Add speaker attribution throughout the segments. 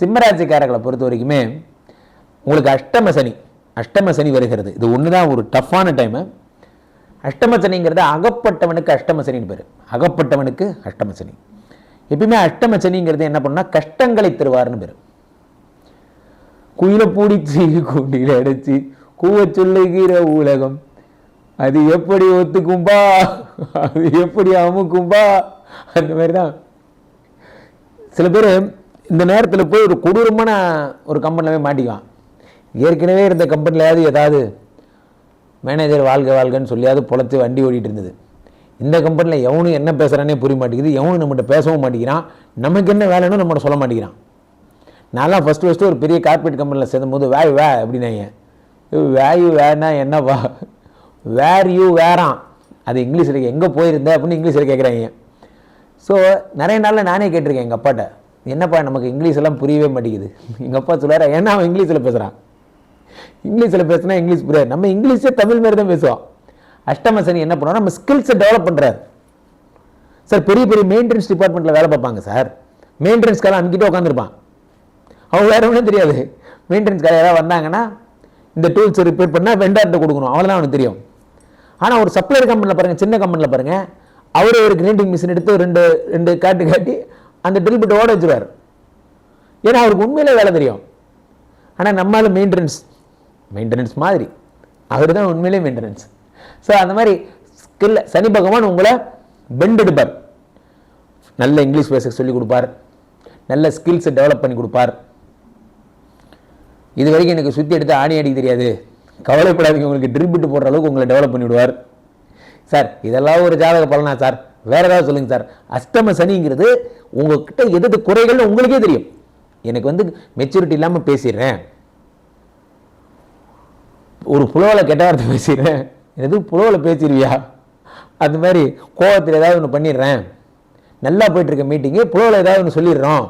Speaker 1: சிம்மராசிக்காரர்களை பொறுத்த வரைக்குமே உங்களுக்கு அஷ்டம சனி அஷ்டம சனி வருகிறது. இது ஒன்று தான் ஒரு டஃப்பான டைமு அஷ்டம சனிங்கிறது அகப்பட்டவனுக்கு அஷ்டம சனின்னு பேர். அகப்பட்டவனுக்கு அஷ்டம சனி. எப்பயுமே அஷ்டம சனிங்கிறது என்ன பண்ணால் கஷ்டங்களை தருவார்னு பேர். குயிலை பூடிச்சு கூண்டியில் அடைச்சி கூவ சொல்லுகிற உலகம். அது எப்படி ஒத்துக்கும்பா? அது எப்படி அமுக்கும்பா? அந்த மாதிரி தான் சில பேர் இந்த நேரத்தில் போய் ஒரு கொடூரமான ஒரு கம்பெனியில் போய் மாட்டிக்குவான். ஏற்கனவே இருந்த கம்பெனிலையாவது ஏதாவது மேனேஜர் வாழ்க வாழ்கன்னு சொல்லியாவது பொழைச்சி வண்டி ஓடிட்டு இருந்தது. இந்த கம்பெனியில் எவனும் என்ன பேசுகிறானே புரிய மாட்டேங்குது. எவனும் நம்மகிட்ட பேசவும் மாட்டேங்கிறான். நமக்கு என்ன வேலைன்னு நம்மகிட்ட சொல்ல மாட்டேங்கிறான். நான்லாம் ஃபஸ்ட்டு ஃபஸ்ட்டு ஒரு பெரிய கார்பரேட் கம்பெனியில் சேர்ந்தபோது வே வே அப்படின்னாங்க. வேயு வேனா என்னப்பா? வேர் யூ வேறாம் அது இங்கிலீஷில் எங்கே போயிருந்த? அப்படின்னு இங்கிலீஷில் கேட்குறாங்க ஸோ நிறைய நாளில் நானே கேட்டிருக்கேன் எங்கள் அப்பாட்ட. என்னப்பா நமக்கு இங்கிலீஷ் எல்லாம் புரியவே மாட்டேங்குது? எங்கள் அப்பா சொல்லுவார் ஏன்னா அவன் இங்கிலீஷில் பேசுகிறான் இங்கிலீஷில் பேசுனா இங்கிலீஷ் புரியாது. நம்ம இங்கிலீஷே தமிழ் மாதிரி தான் பேசுவோம். அஷ்டமசனி என்ன பண்ணுவோம் நம்ம ஸ்கில்ஸை டெவலப் பண்ணுறாரு சார் பெரிய பெரிய மெயின்டெனன்ஸ் டிபார்ட்மெண்ட்டில் வேலை பார்ப்பாங்க சார். மெயின்டெனன்ஸ்க்காக அங்கிட்ட உட்காந்துருப்பான் அவங்க வேற ஒன்றும் தெரியாது. மெயின்டெனன்ஸ்க்காக யாராவது வந்தாங்கன்னா இந்த டூல்ஸ் ரிப்பேர் பண்ணால் வெண்டார்ட்ட கொடுக்கணும். அவ்வளோதான் அவனுக்கு தெரியும். ஆனால் ஒரு சப்ளையர் கம்பெனியில் பாருங்கள் சின்ன கம்பெனியில் பாருங்கள் அவரே ஒரு கிரைண்டிங் மிஷின் எடுத்து ரெண்டு ரெண்டு காட்டு காட்டி அந்த ட்ரில் பிட் ஓட வச்சுருவார். ஏன்னா அவருக்கு உண்மையிலே வேலை தெரியும். ஆனால் நம்மளால் மெயின்டெனன்ஸ் மெயின்டெனன்ஸ் மாதிரி. அவர் தான் உண்மையிலே மெயின்டெனன்ஸ் ஸோ அந்த மாதிரி ஸ்கில்ல சனி பகவான் உங்களை பெண்ட் எடுப்பார். நல்ல இங்கிலீஷ் பேச சொல்லிக் கொடுப்பார். நல்ல ஸ்கில்ஸை டெவலப் பண்ணி கொடுப்பார். இது வரைக்கும் எனக்கு சுற்றி எடுத்து ஆணி அடிக்க தெரியாது. கவலைப்படாதீங்க உங்களுக்கு ட்ரில் பிட்டு போடுற அளவுக்கு உங்களை டெவலப் பண்ணிவிடுவார். சார் இதெல்லாம் ஒரு ஜாதக பலனா சார்? வேற ஏதாவது சொல்லுங்க சார். அஷ்டம சனிங்கிறது உங்ககிட்ட எது எது குறைகள்னு உங்களுக்கே தெரியும். எனக்கு வந்து மெச்சூரிட்டி இல்லாமல் பேசிடுறேன். ஒரு புலவில் கெட்ட வார்த்தை பேசிடுறேன். எது புலவில் பேசிடுவியா? அது மாதிரி கோவத்தில் ஏதாவது ஒன்று பண்ணிடுறேன். நல்லா போயிட்டு இருக்க மீட்டிங்கு புலவில் ஏதாவது ஒன்று சொல்லிடுறோம்.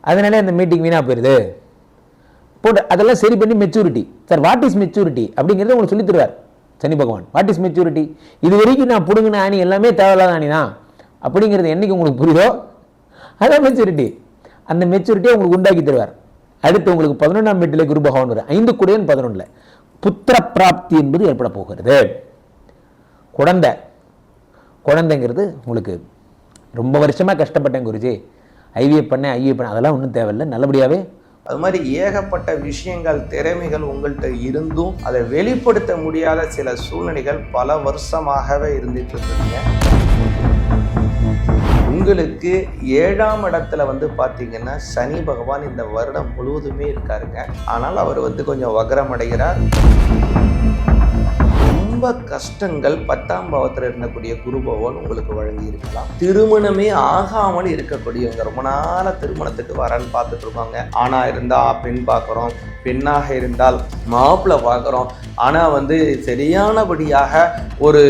Speaker 1: அதனாலே அந்த மீட்டிங் வீணாக போயிடுது போட்டு அதெல்லாம் சரி பண்ணி maturity sir what is maturity அப்படிங்கிறத உங்களுக்கு சொல்லித் தருவார். சனி பகவான். வாட் இஸ் மெச்சூரிட்டி இது வரைக்கும் நான் பிடுங்கின ஆணி எல்லாமே தேவையில்லாத ஆணி தான் அப்படிங்கிறது என்னைக்கு உங்களுக்கு புரியுதோ? அதான் மெச்சூரிட்டி அந்த மெச்சூரிட்டியை உங்களுக்கு உண்டாக்கி தருவார். அடுத்து உங்களுக்கு பதினொன்றாம் வீட்டில் குரு பகவான் வரும் ஐந்து குடையன் பதினொன்றில் புத்திர பிராப்தி என்பது ஏற்பட போகிறது. குழந்தை. குழந்தைங்கிறது உங்களுக்கு ரொம்ப வருஷமாக கஷ்டப்பட்டேன் குருஜி. ஐவிஎஃப் பண்ணேன் ஐவிஎஃப் பண்ணேன். அதெல்லாம் ஒன்றும் தேவையில்லை. நல்லபடியாகவே
Speaker 2: அது மாதிரி ஏகப்பட்ட விஷயங்கள் திறமைகள் உங்கள்கிட்ட இருந்தும் அதை வெளிப்படுத்த முடியாத சில சூழ்நிலைகள் பல வருஷமாகவே இருந்துட்டு இருக்குதுங்க. உங்களுக்கு ஏழாம் இடத்துல வந்து பார்த்தீங்கன்னா சனி பகவான் இந்த வருடம் முழுவதுமே இருக்காருங்க. ஆனால் அவர் வந்து கொஞ்சம் வக்ரம் அடைகிறார் ரொம்ப கஷ்டங்கள் பத்தாம் பாவத்தில் இருந்தக்கூடிய குரு பகவான் உங்களுக்கு வழங்கி இருக்கலாம். திருமணமே ஆகாமல் இருக்கக்கூடியவங்க ரொம்ப நாள திருமணத்துக்கு வரன்னு பார்த்துட்டு இருப்பாங்க ஆனா இருந்தா பெண் பார்க்குறோம். பெண்ணாக இருந்தால் மாப்பிள்ளை பார்க்குறோம். ஆனால் வந்து சரியானபடியாக ஒரு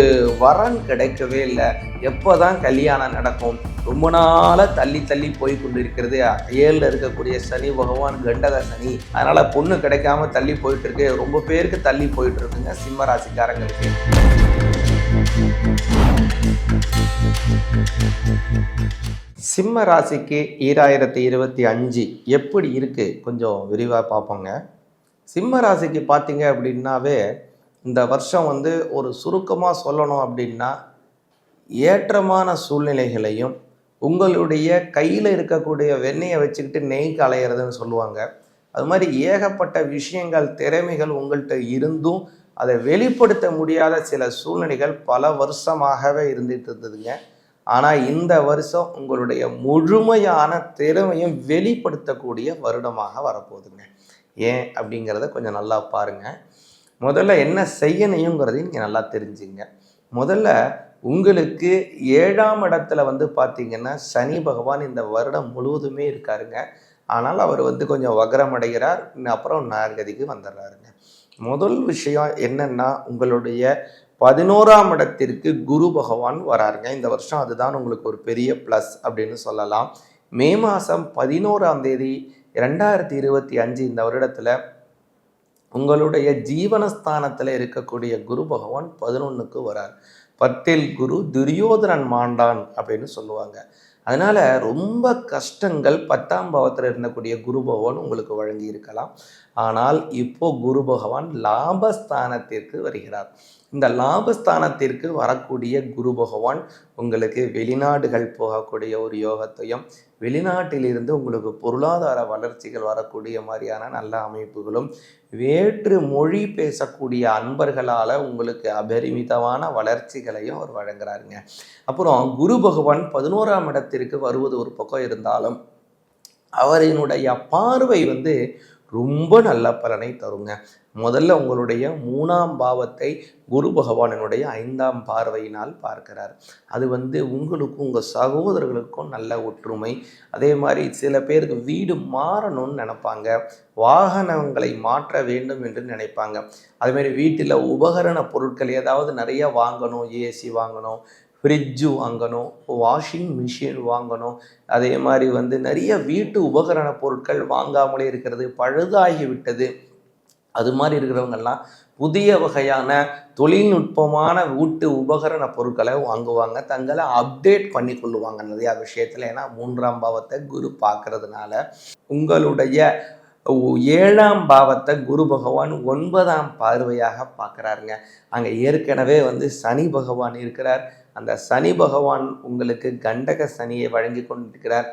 Speaker 2: வரன் கிடைக்கவே இல்லை. எப்போ தான் கல்யாணம் நடக்கும்? ரொம்ப நாளாக தள்ளி தள்ளி போய் கொண்டிருக்கிறது. ஏழில் இருக்கக்கூடிய சனி பகவான் கண்டக சனி. அதனால் பொண்ணு கிடைக்காம தள்ளி போயிட்டுருக்கு ரொம்ப பேருக்கு தள்ளி போயிட்டுருக்குங்க சிம்ம ராசிக்காரங்களுக்கு. சிம்ம ராசிக்கு ஈராயிரத்தி இருபத்தி அஞ்சு எப்படி இருக்குது கொஞ்சம் விரிவாக பார்ப்போங்க. சிம்ம ராசிக்கு பார்த்தீங்க அப்படின்னாவே இந்த வருஷம் வந்து ஒரு சுருக்கமாக சொல்லணும் அப்படின்னா ஏற்றமான சூழ்நிலைகளையும் உங்களுடைய கையில் இருக்கக்கூடிய வெண்ணெயை வச்சுக்கிட்டு நெய் கலையிறதுன்னு சொல்லுவாங்க. அது மாதிரி ஏகப்பட்ட விஷயங்கள் திறமைகள் உங்கள்கிட்ட இருந்தும் அதை வெளிப்படுத்த முடியாத சில சூழ்நிலைகள் பல வருஷமாகவே இருந்துட்டு இருந்ததுங்க. ஆனால் இந்த வருஷம் உங்களுடைய முழுமையான திறமையும் வெளிப்படுத்தக்கூடிய வருடமாக வரப்போகுதுங்க. ஏன் அப்படிங்கிறத கொஞ்சம் நல்லா பாருங்கள் முதல்ல என்ன செய்யணுங்கிறதையும் நீங்கள் நல்லா தெரிஞ்சுங்க. முதல்ல உங்களுக்கு ஏழாம் இடத்துல வந்து பார்த்தீங்கன்னா சனி பகவான் இந்த வருடம் முழுவதுமே இருக்காருங்க. ஆனால் அவர் வந்து கொஞ்சம் வகரம் அடைகிறார் அப்புறம் நாகதிக்கு வந்துடுறாருங்க. முதல் விஷயம் என்னன்னா உங்களுடைய பதினோராம் இடத்திற்கு குரு பகவான் வராருங்க. இந்த வருஷம் அதுதான் உங்களுக்கு ஒரு பெரிய ப்ளஸ் அப்படின்னு சொல்லலாம். மே மாதம் பதினோராம் தேதி ரெண்டாயிரத்தி இருபத்தி அஞ்சு இந்த வருடத்தில் உங்களுடைய ஜீவனஸ்தானத்தில் இருக்கக்கூடிய குரு பகவான் பதினொன்றுக்கு வரார். பத்தில் குரு துரியோதனன் மாண்டான் அப்படின்னு சொல்லுவாங்க. அதனால் ரொம்ப கஷ்டங்கள் பத்தாம் பாவத்தில் இருந்தக்கூடிய குரு பகவான் உங்களுக்கு வழங்கி இருக்கலாம். ஆனால் இப்போ குரு பகவான் லாபஸ்தானத்திற்கு வருகிறார். இந்த லாபஸ்தானத்திற்கு வரக்கூடிய குரு பகவான் உங்களுக்கு வெளிநாடுகள் போகக்கூடிய ஒரு யோகத்தையும் வெளிநாட்டிலிருந்து உங்களுக்கு பொருளாதார வளர்ச்சிகள் வரக்கூடிய மாதிரியான நல்ல அமைப்புகளும் வேற்று மொழி பேசக்கூடிய அன்பர்களால் உங்களுக்கு அபரிமிதமான வளர்ச்சிகளையும் அவர் வழங்குறாருங்க. அப்புறம் குரு பகவான் பதினோராம் இடத்திற்கு வருவது ஒரு பக்கம் இருந்தாலும் அவரினுடைய பார்வை வந்து ரொம்ப நல்ல பலனை தருங்க. முதல்ல உங்களுடைய மூணாம் பாவத்தை குரு பகவானினுடைய ஐந்தாம் பார்வையினால் பார்க்கிறார். அது வந்து உங்களுக்கும் உங்கள் சகோதரர்களுக்கும் நல்ல ஒற்றுமை. அதே மாதிரி சில பேருக்கு வீடு மாறணும்னு நினைப்பாங்க. வாகனங்களை மாற்ற வேண்டும் என்று நினைப்பாங்க. அதேமாதிரி வீட்டில் உபகரண பொருட்கள் ஏதாவது நிறைய வாங்கணும் ஏசி வாங்கணும் ஃப்ரிட்ஜு வாங்கணும் வாஷிங் மிஷின் வாங்கணும். அதே மாதிரி வந்து நிறைய வீட்டு உபகரண பொருட்கள் வாங்காமலே இருக்கிறது பழுதாகி விட்டது அது மாதிரி இருக்கிறவங்கெல்லாம் புதிய வகையான தொழில்நுட்பமான வீட்டு உபகரண பொருட்களை வாங்குவாங்க. தங்களை அப்டேட் பண்ணி கொள்ளுவாங்க நிறையா விஷயத்தில். ஏன்னா மூன்றாம் பாவத்தை குரு பார்க்கறதுனால உங்களுடைய ஏழாம் பாவத்தை குரு பகவான் ஒன்பதாம் பார்வையாக பார்க்குறாருங்க. அங்கே ஏற்கனவே வந்து சனி பகவான் இருக்கிறார். அந்த சனி பகவான் உங்களுக்கு கண்டக சனியை வழங்கி கொண்டிருக்கிறார்.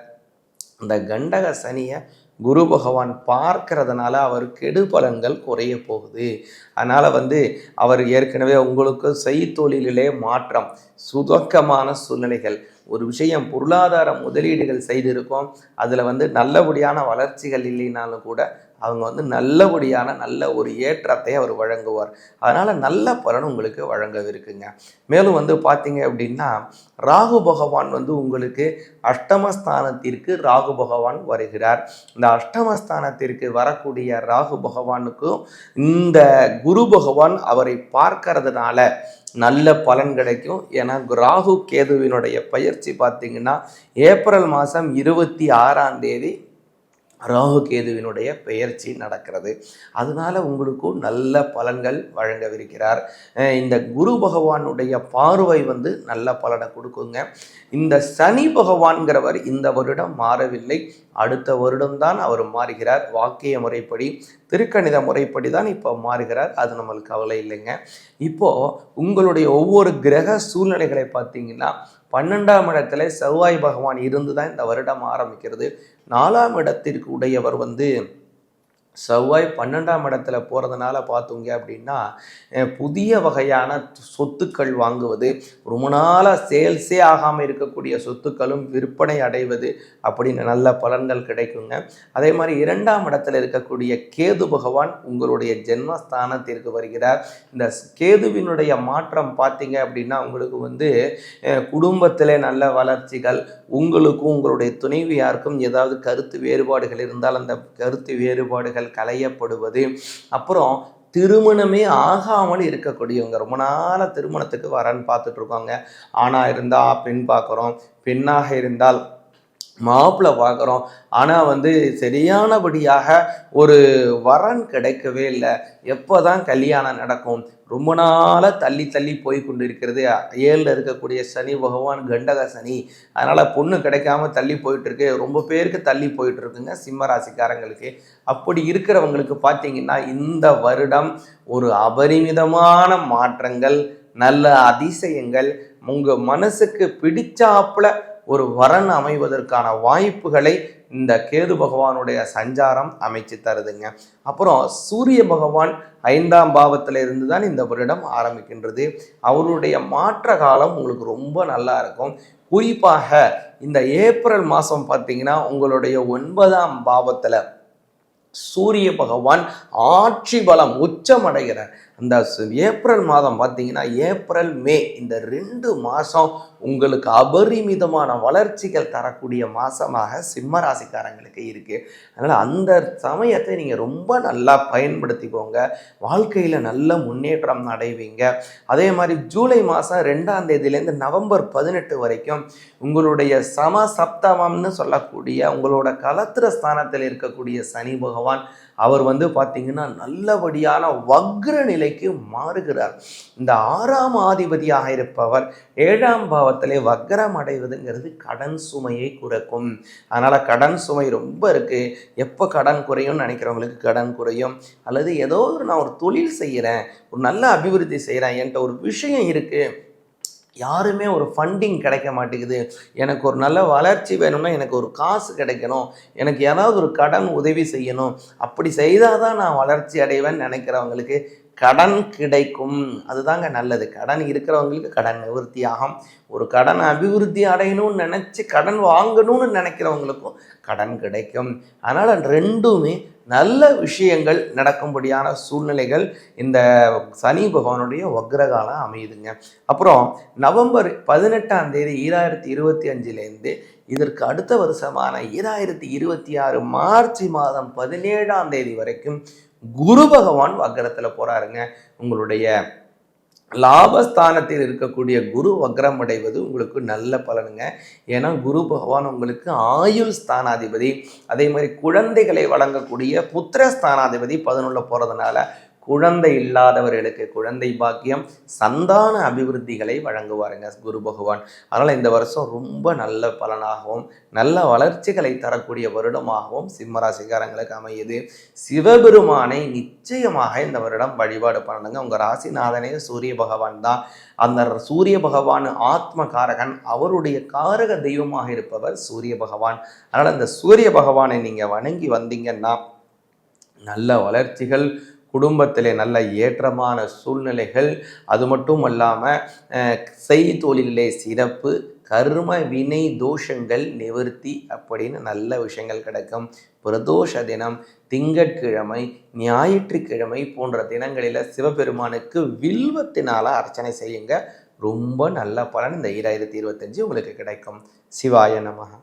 Speaker 2: அந்த கண்டக சனியை குரு பகவான் பார்க்கறதுனால அவர் கெடு பலன்கள் குறைய போகுது. அதனால் வந்து அவர் ஏற்கனவே உங்களுக்கு செய்தொழிலே மாற்றம் சுதக்கமான சூழ்நிலைகள் ஒரு விஷயம் பொருளாதார முதலீடுகள் செய்திருக்கோம். அதில் வந்து நல்லபடியான வளர்ச்சிகள் இல்லைனாலும் கூட அவங்க வந்து நல்லபடியான நல்ல ஒரு ஏற்றத்தை அவர் வழங்குவார். அதனால் நல்ல பலன் உங்களுக்கு வழங்கவிருக்குங்க. மேலும் வந்து பார்த்தீங்க அப்படின்னா ராகு பகவான் வந்து உங்களுக்கு அஷ்டமஸ்தானத்திற்கு ராகு பகவான் வருகிறார். இந்த அஷ்டமஸ்தானத்திற்கு வரக்கூடிய ராகு பகவானுக்கும் இந்த குரு பகவான் அவரை பார்க்கறதுனால நல்ல பலன் கிடைக்கும். ஏன்னா ராகு கேதுவினுடைய பயிற்சி பார்த்தீங்கன்னா ஏப்ரல் மாதம் இருபத்தி ஆறாம் தேதி ராகு கேதுவினுடைய பெயர்ச்சி நடக்கிறது. அதனால உங்களுக்கும் நல்ல பலன்கள் வழங்கவிருக்கிறார். இந்த குரு பகவானுடைய பார்வை வந்து நல்ல பலனை கொடுக்குங்க. இந்த சனி பகவான்கிறவர் இந்த வருடம் மாறவில்லை. அடுத்த வருடம்தான் அவர் மாறுகிறார். வாக்கிய முறைப்படி திருக்கணித முறைப்படி தான் இப்போ மாறுகிறார். அது நம்மளுக்கு கவலை இல்லைங்க. இப்போது உங்களுடைய ஒவ்வொரு கிரக சூழ்நிலைகளை பார்த்தீங்கன்னா பன்னெண்டாம் இடத்துல செவ்வாய் பகவான் இருந்து தான் இந்த வருடம் ஆரம்பிக்கிறது. நாலாம் இடத்திற்கு உடையவர் வந்து செவ்வாய் பன்னெண்டாம் இடத்துல போகிறதுனால பார்த்தோங்க அப்படின்னா புதிய வகையான சொத்துக்கள் வாங்குவது ரொம்ப நாளாக சேல்ஸே ஆகாமல் இருக்கக்கூடிய சொத்துக்களும் விற்பனை அடைவது அப்படின்னு நல்ல பலன்கள் கிடைக்குங்க. அதே மாதிரி இரண்டாம் இடத்துல இருக்கக்கூடிய கேது பகவான் உங்களுடைய ஜென்மஸ்தானத்திற்கு வருகிறார். இந்த கேதுவினுடைய மாற்றம் பார்த்தீங்க அப்படின்னா உங்களுக்கு வந்து குடும்பத்தில் நல்ல வளர்ச்சிகள் உங்களுக்கும் உங்களுடைய துணைவியாருக்கும் ஏதாவது கருத்து வேறுபாடுகள் இருந்தால் அந்த கருத்து வேறுபாடுகள் களையப்படுவது. அப்புறம் திருமணமே ஆகாமல் இருக்கக்கூடியவங்க. ரொம்ப நாளாக திருமணத்துக்கு வரன்னு பார்த்துட்ருக்காங்க ஆணாக இருந்தால் பெண் பார்க்குறோம். பெண்ணாக இருந்தால் மாப்பிள்ளை பார்க்குறோம். ஆனால் வந்து சரியானபடியாக ஒரு வரன் கிடைக்கவே இல்லை. எப்போ தான் கல்யாணம் நடக்கும்? ரொம்ப நாளாக தள்ளி தள்ளி போய் கொண்டு இருக்கிறது ஏழில் இருக்கக்கூடிய சனி பகவான் கண்டக சனி. அதனால் பொண்ணு கிடைக்காம தள்ளி போயிட்டுருக்கு. ரொம்ப பேருக்கு தள்ளி போயிட்டுருக்குங்க சிம்ம ராசிக்காரங்களுக்கு அப்படி இருக்கிறவங்களுக்கு பார்த்தீங்கன்னா இந்த வருடம் ஒரு அபரிமிதமான மாற்றங்கள் நல்ல அதிசயங்கள். உங்கள் மனசுக்கு பிடிச்சாப்புல ஒரு வரன் அமைவதற்கான வாய்ப்புகளை இந்த கேது பகவானுடைய சஞ்சாரம் அமைச்சு தருதுங்க. அப்புறம் சூரிய பகவான் ஐந்தாம் பாவத்தில் இருந்து தான் இந்த வருடம் ஆரம்பிக்கின்றது. அவருடைய மாற்ற காலம் உங்களுக்கு ரொம்ப நல்லா இருக்கும். குறிப்பாக இந்த ஏப்ரல் மாதம் பார்த்தீங்கன்னா உங்களுடைய ஒன்பதாம் பாவத்தில் சூரிய பகவான் ஆட்சி பலம் உச்சமடைகிற அந்த ஏப்ரல் மாதம் பார்த்தீங்கன்னா ஏப்ரல் மே இந்த ரெண்டு மாதம் உங்களுக்கு அபரிமிதமான வளர்ச்சிகள் தரக்கூடிய மாதமாக சிம்ம ராசிக்காரங்களுக்கு இருக்குது அதனால் அந்த சமயத்தை நீங்கள் ரொம்ப நல்லா பயன்படுத்திக்கோங்க. வாழ்க்கையில் நல்ல முன்னேற்றம் அடைவீங்க. அதே மாதிரி ஜூலை மாதம் ரெண்டாம் தேதியிலேருந்து நவம்பர் பதினெட்டு வரைக்கும் உங்களுடைய சம சப்தமம்னு சொல்லக்கூடிய உங்களோட கலத்திர ஸ்தானத்தில் இருக்கக்கூடிய சனி பகவான் அவர் வந்து பார்த்தீங்கன்னா நல்லபடியான வக்ர நிலை நிலைக்கு மாறுகிறார். இந்த ஆறாம் ஆதிபதியாக இருப்பவர் ஏழாம் பாவத்திலே வக்கரம் அடைவதுங்கிறது கடன் சுமையை குறைக்கும். அதனால் கடன் சுமை ரொம்ப இருக்குது எப்போ கடன் குறையும்னு நினைக்கிறவங்களுக்கு கடன் குறையும். அல்லது ஏதோ ஒரு நான் ஒரு தொழில் செய்கிறேன் ஒரு நல்ல அபிவிருத்தி செய்கிறேன் என்கிட்ட ஒரு விஷயம் இருக்குது யாருமே ஒரு ஃபண்டிங் கிடைக்க மாட்டேங்குது. எனக்கு ஒரு நல்ல வளர்ச்சி வேணும்னா எனக்கு ஒரு காசு கிடைக்கணும். எனக்கு யாராவது ஒரு கடன் உதவி செய்யணும். அப்படி செய்தால் தான் நான் வளர்ச்சி அடைவேன்னு நினைக்கிறவங்களுக்கு கடன் கிடைக்கும். அதுதாங்க நல்லது. கடன் இருக்கிறவங்களுக்கு கடன் நிவர்த்தி ஆகும் ஒரு கடன் அபிவிருத்தி அடையணும்னு நினச்சி கடன் வாங்கணும்னு நினைக்கிறவங்களுக்கும் கடன் கிடைக்கும். அதனால் ரெண்டுமே நல்ல விஷயங்கள் நடக்கும்படியான சூழ்நிலைகள் இந்த சனி பகவானுடைய வக்ரகாலம் அமையுதுங்க. அப்புறம் நவம்பர் பதினெட்டாம் தேதி ஈராயிரத்தி இருபத்தி அஞ்சுலேருந்து இதற்கு அடுத்த வருஷமான ஈராயிரத்தி இருபத்தி ஆறு மார்ச் மாதம் பதினேழாம் தேதி வரைக்கும் குரு பகவான் வக்கரத்தில் போகிறாருங்க உங்களுடைய லாபஸ்தானத்தில் இருக்கக்கூடிய குரு வக்ரம் அடைவது உங்களுக்கு நல்ல பலனுங்க. ஏன்னா குரு பகவான் உங்களுக்கு ஆயுள் ஸ்தானாதிபதி. அதே மாதிரி குழந்தைகளை வழங்கக்கூடிய புத்திர ஸ்தானாதிபதி பதினொன்று போகிறதுனால குழந்தை இல்லாதவர்களுக்கு குழந்தை பாக்கியம் சந்தான அபிவிருத்திகளை வழங்குவாருங்க குரு பகவான். அதனால் இந்த வருஷம் ரொம்ப நல்ல பலனாகவும் நல்ல வளர்ச்சிகளை தரக்கூடிய வருடமாகவும் சிம்மராசிகாரங்களுக்கு அமையுது. சிவபெருமானை நிச்சயமாக இந்த வருடம் வழிபாடு பண்ணணுங்க. உங்கள் ராசிநாதனே சூரிய பகவான் தான். அந்த சூரிய பகவான் ஆத்ம காரகன் அவருடைய காரக தெய்வமாக இருப்பவர் சூரிய பகவான். அதனால் இந்த சூரிய பகவானை நீங்கள் வணங்கி வந்தீங்கன்னா நல்ல வளர்ச்சிகள் குடும்பத்திலே நல்ல ஏற்றமான சூழ்நிலைகள். அது மட்டும் அல்லாமல் செய்தொழிலே சிறப்பு கர்ம வினை தோஷங்கள் நிவர்த்தி அப்படின்னு நல்ல விஷயங்கள் கிடைக்கும். பிரதோஷ தினம் திங்கட்கிழமை ஞாயிற்றுக்கிழமை போன்ற தினங்களில் சிவபெருமானுக்கு வில்வத்தினால் அர்ச்சனை செய்யுங்க. ரொம்ப நல்ல பலன் இந்த ஈராயிரத்தி இருபத்தஞ்சு உங்களுக்கு கிடைக்கும். சிவாய நமகா